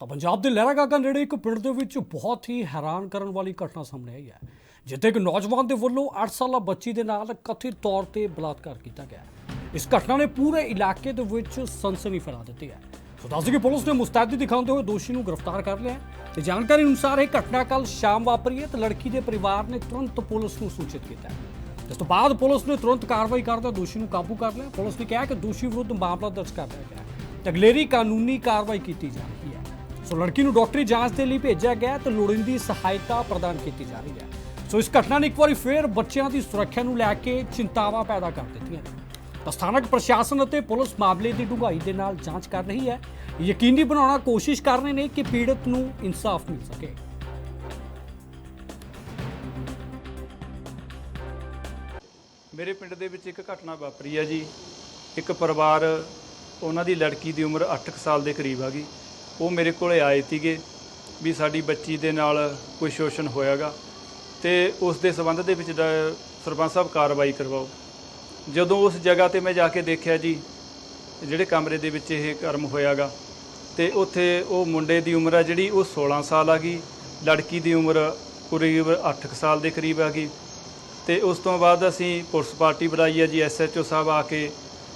ਤਾਂ ਪੰਜਾਬ ਦੇ ਲਹਿਰਾਗਾਗਾ ਨੇੜੇ ਇੱਕ ਪਿੰਡ ਦੇ ਵਿੱਚ ਬਹੁਤ ਹੀ ਹੈਰਾਨ ਕਰਨ ਵਾਲੀ ਘਟਨਾ ਸਾਹਮਣੇ ਆਈ ਹੈ, ਜਿੱਥੇ ਇੱਕ ਨੌਜਵਾਨ ਦੇ ਵੱਲੋਂ 8 ਸਾਲਾ ਬੱਚੀ ਦੇ ਨਾਲ ਕਥਿਤ ਤੌਰ ਤੇ ਬਲਾਤਕਾਰ ਕੀਤਾ ਗਿਆ ਇਸ ਘਟਨਾ ਨੇ ਪੂਰੇ ਇਲਾਕੇ ਦੇ ਵਿੱਚ ਸਨਸਨੀ ਫੈਲਾ ਦਿੱਤੀ ਹੈ। ਸੋ ਦੱਸ ਕਿ ਪੁਲਿਸ ਨੇ ਮੁਸਤੈਦੀ ਦਿਖਾਉਂਦੇ ਹੋਏ ਦੋਸ਼ੀ ਨੂੰ ਗ੍ਰਿਫਤਾਰ ਕਰ ਲਿਆ ਹੈ। ਤੇ ਜਾਣਕਾਰੀ ਅਨੁਸਾਰ ਇਹ ਘਟਨਾ ਕੱਲ ਸ਼ਾਮ ਵਾਪਰੀ ਹੈ ਤੇ ਲੜਕੀ ਦੇ ਪਰਿਵਾਰ ਨੇ ਤੁਰੰਤ ਪੁਲਿਸ ਨੂੰ ਸੂਚਿਤ ਕੀਤਾ ਹੈ। ਇਸ ਤੋਂ ਬਾਅਦ ਪੁਲਿਸ ਨੇ ਤੁਰੰਤ ਕਾਰਵਾਈ ਕਰਦਿਆਂ ਦੋਸ਼ੀ ਨੂੰ ਕਾਬੂ ਕਰ ਲਿਆ। ਪੁਲਿਸ ਨੇ ਕਿਹਾ ਕਿ ਦੋਸ਼ੀ ਵਿਰੁੱਧ ਮਾਮਲਾ ਦਰਜ ਕਰ ਲਿਆ ਗਿਆ ਹੈ ਤੇ ਅਗਲੇਰੀ ਕਾਨੂੰਨੀ ਕਾਰਵਾਈ ਕੀਤੀ ਜਾ ਰਹੀ ਹੈ। ਸੋ ਲੜਕੀ ਨੂੰ ਡਾਕਟਰੀ ਜਾਂਚ ਦੇ ਲਈ ਭੇਜਿਆ ਗਿਆ ਹੈ ਤੇ ਲੋੜੀਂਦੀ ਸਹਾਇਤਾ ਪ੍ਰਦਾਨ ਕੀਤੀ ਜਾ ਰਹੀ ਹੈ। ਸੋ ਇਸ ਘਟਨਾ ਨੇ ਇੱਕ ਵਾਰੀ ਫੇਰ ਬੱਚਿਆਂ ਦੀ ਸੁਰੱਖਿਆ ਨੂੰ ਲੈ ਕੇ ਚਿੰਤਾਵਾਂ ਪੈਦਾ ਕਰ ਦਿੱਤੀਆਂ ਨੇ। ਤਾਂ ਸਥਾਨਕ ਪ੍ਰਸ਼ਾਸਨ ਅਤੇ ਪੁਲਿਸ ਮਾਮਲੇ ਦੀ ਡੂੰਘਾਈ ਦੇ ਨਾਲ ਜਾਂਚ ਕਰ ਰਹੀ ਹੈ। ਯਕੀਨੀ ਬਣਾਉਣਾ ਕੋਸ਼ਿਸ਼ ਕਰ ਰਹੇ ਨੇ ਕਿ ਪੀੜਤ ਨੂੰ ਇਨਸਾਫ ਮਿਲ ਸਕੇ। ਮੇਰੇ ਪਿੰਡ ਦੇ ਵਿੱਚ ਇੱਕ ਘਟਨਾ ਵਾਪਰੀ ਹੈ ਜੀ। ਇੱਕ ਪਰਿਵਾਰ, ਉਹਨਾਂ ਦੀ ਲੜਕੀ ਦੀ ਉਮਰ 8 ਸਾਲ ਦੇ ਕਰੀਬ ਆ ਗਈ। ਉਹ ਮੇਰੇ ਕੋਲੇ ਆਏ ਸੀਗੇ ਵੀ ਸਾਡੀ ਬੱਚੀ ਦੇ ਨਾਲ ਕੋਈ ਸ਼ੋਸ਼ਣ ਹੋਇਆਗਾ ਤੇ ਉਸ ਦੇ ਸਬੰਧ ਦੇ ਵਿੱਚ ਡ- ਸਰਪੰਚ ਸਾਹਿਬ ਕਾਰਵਾਈ ਕਰਵਾਓ। ਜਦੋਂ ਉਸ ਜਗ੍ਹਾ ਤੇ ਮੈਂ ਜਾ ਕੇ ਦੇਖਿਆ ਜੀ, ਜਿਹੜੇ ਕਮਰੇ ਦੇ ਵਿੱਚ ਇਹ ਕਰਮ ਹੋਇਆਗਾ ਤੇ ਉੱਥੇ ਉਹ ਮੁੰਡੇ ਦੀ ਉਮਰ ਆ ਜਿਹੜੀ, ਉਹ 16 ਸਾਲ ਆ ਗਈ, ਲੜਕੀ ਦੀ ਉਮਰ ਕਰੀਬ 8 ਸਾਲ ਦੇ ਕਰੀਬ ਆ ਗਈ ਤੇ ਉਸ ਤੋਂ ਬਾਅਦ ਅਸੀਂ ਪੁਲਿਸ ਪਾਰਟੀ ਬੁਲਾਈ ਹੈ ਜੀ ਐਸਐਚਓ ਸਾਹਿਬ ਆ ਕੇ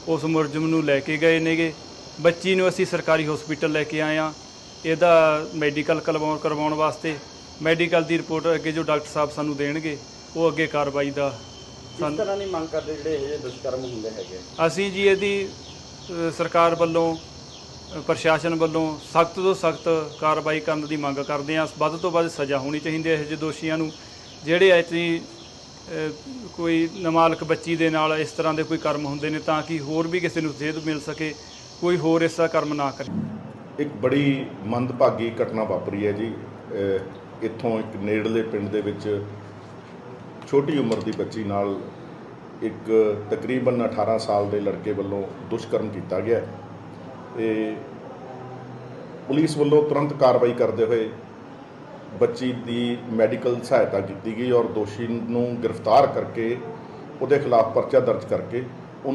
ਉਸ ਮੁਲਜ਼ਮ ਨੂੰ ਲੈ ਕੇ ਗਏ ਨੇਗੇ। ਬੱਚੀ ਨੂੰ ਅਸੀਂ ਸਰਕਾਰੀ ਹਸਪੀਟਲ ਲੈ ਕੇ ਆਏ ਆ ਇਹਦਾ ਮੈਡੀਕਲ ਕਰਵਾਉਣ ਕਰਵਾਉਣ ਵਾਸਤੇ ਮੈਡੀਕਲ ਦੀ ਰਿਪੋਰਟ ਅੱਗੇ ਜੋ ਡਾਕਟਰ ਸਾਹਿਬ ਸਾਨੂੰ ਦੇਣਗੇ ਉਹ ਅੱਗੇ ਕਾਰਵਾਈ ਦਾ ਕਿਸ ਤਰ੍ਹਾਂ ਦੀ ਮੰਗ ਕਰਦੇ ਜਿਹੜੇ ਇਹ ਦੁਸ਼ਕਰਮ ਹੁੰਦੇ ਹੈਗੇ? ਅਸੀਂ ਜੀ ਇਹਦੀ ਅ, ਸਰਕਾਰ ਵੱਲੋਂ ਅ, ਪ੍ਰਸ਼ਾਸਨ ਵੱਲੋਂ ਸਖਤ ਤੋਂ ਸਖਤ ਕਾਰਵਾਈ ਕਰਨ ਦੀ ਮੰਗ ਕਰਦੇ ਹਾਂ। ਵੱਧ ਤੋਂ ਵੱਧ ਸਜ਼ਾ ਹੋਣੀ ਚਾਹੀਦੀ ਹੈ ਇਹੋ ਜਿਹੇ ਦੋਸ਼ੀਆਂ ਨੂੰ ਜਿਹੜੇ ਐਤਨੀ ਕੋਈ ਨਾਬਾਲਗ ਬੱਚੀ ਦੇ ਨਾਲ ਇਸ ਤਰ੍ਹਾਂ ਦੇ ਕੋਈ ਕਰਮ ਹੁੰਦੇ ਨੇ ਤਾਂ ਕਿ ਹੋਰ ਵੀ ਕਿਸੇ ਨੂੰ ਸੇਧ ਮਿਲ ਸਕੇ। ਕੋਈ ਹੋਰ ਇਸ ਤਰ੍ਹਾਂ ਕਰਮ ਨਾ ਕਰੇ। ਇੱਕ ਬੜੀ ਮੰਦਭਾਗੀ ਘਟਨਾ ਵਾਪਰੀ ਹੈ ਜੀ। ਇੱਥੋਂ ਇੱਕ ਨੇੜਲੇ ਪਿੰਡ ਦੇ ਵਿੱਚ ਛੋਟੀ ਉਮਰ ਦੀ ਬੱਚੀ ਨਾਲ ਇੱਕ ਤਕਰੀਬਨ 18 ਸਾਲ ਦੇ ਲੜਕੇ ਵੱਲੋਂ ਦੁਸ਼ਕਰਮ ਕੀਤਾ ਗਿਆ ਹੈ। ਤੇ ਪੁਲਿਸ ਵੱਲੋਂ ਤੁਰੰਤ ਕਾਰਵਾਈ ਕਰਦੇ ਹੋਏ ਬੱਚੀ ਦੀ ਮੈਡੀਕਲ ਸਹਾਇਤਾ ਕੀਤੀ ਗਈ ਔਰ ਦੋਸ਼ੀ ਨੂੰ ਗ੍ਰਿਫਤਾਰ ਕਰਕੇ ਉਹਦੇ ਖਿਲਾਫ ਪਰਚਾ ਦਰਜ ਕਰਕੇ